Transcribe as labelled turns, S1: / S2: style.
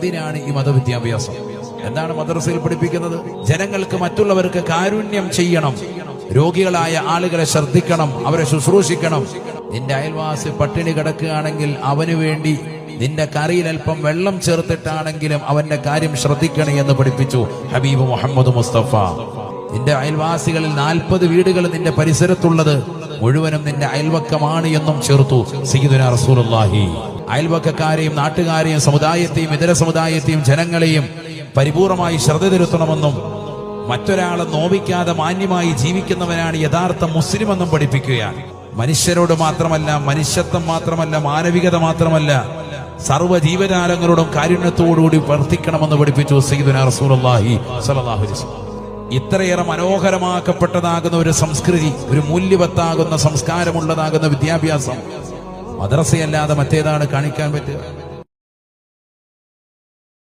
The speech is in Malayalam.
S1: എന്തിനാണ് ഈ മതവിദ്യാഭ്യാസം? എന്താണ് മദ്രസയിൽ പഠിപ്പിക്കുന്നത്? ജനങ്ങൾക്ക് മറ്റുള്ളവർക്ക് കാരുണ്യം ചെയ്യണം. രോഗികളായ ആളുകളെ ശ്രദ്ധിക്കണം അവരെ ശുശ്രൂഷിക്കണം. നിന്റെ അയൽവാസി പട്ടിണി കിടക്കുകയാണെങ്കിൽ അവന് വേണ്ടി നിന്റെ കറിയിൽ അല്പം വെള്ളം ചേർത്തിട്ടാണെങ്കിലും അവന്റെ കാര്യം ശ്രദ്ധിക്കണേ എന്ന് പഠിപ്പിച്ചു ഹബീബ് മുഹമ്മദ് മുസ്തഫ. നിന്റെ അയൽവാസികളിൽ നാൽപ്പത് വീടുകൾ നിന്റെ പരിസരത്തുള്ളത് മുഴുവനും നിന്റെ അയൽവക്കമാണ് എന്നും ചേർത്തു സീദുന റസൂലുള്ളാഹി. അയൽവക്കക്കാരെയും നാട്ടുകാരെയും സമുദായത്തെയും ഇതര സമുദായത്തെയും ജനങ്ങളെയും പരിപൂർണമായി ശ്രദ്ധ തിരുത്തണമെന്നും മറ്റൊരാളെ നോവിക്കാതെ മാന്യമായി ജീവിക്കുന്നവനാണ് യഥാർത്ഥ മുസ്ലിം എന്നും പഠിപ്പിക്കുകയാണ്. മനുഷ്യരോട് മാത്രമല്ല മനുഷ്യത്വം മാത്രമല്ല മാനവികത മാത്രമല്ല സർവ ജീവജാലങ്ങളോടും കാരുണ്യത്തോടുകൂടി വർത്തിക്കണമെന്ന് പഠിപ്പിച്ചു സയ്യിദുന റസൂലുള്ളാഹി അലൈഹി ഇത്രയേറെ മനോഹരമാക്കപ്പെട്ടതാകുന്ന ഒരു സംസ്കൃതി ഒരു മൂല്യവത്താകുന്ന സംസ്കാരമുള്ളതാകുന്ന വിദ്യാഭ്യാസം മദ്രസയല്ലാതെ മറ്റേതാണ് കാണിക്കാൻ പറ്റുക?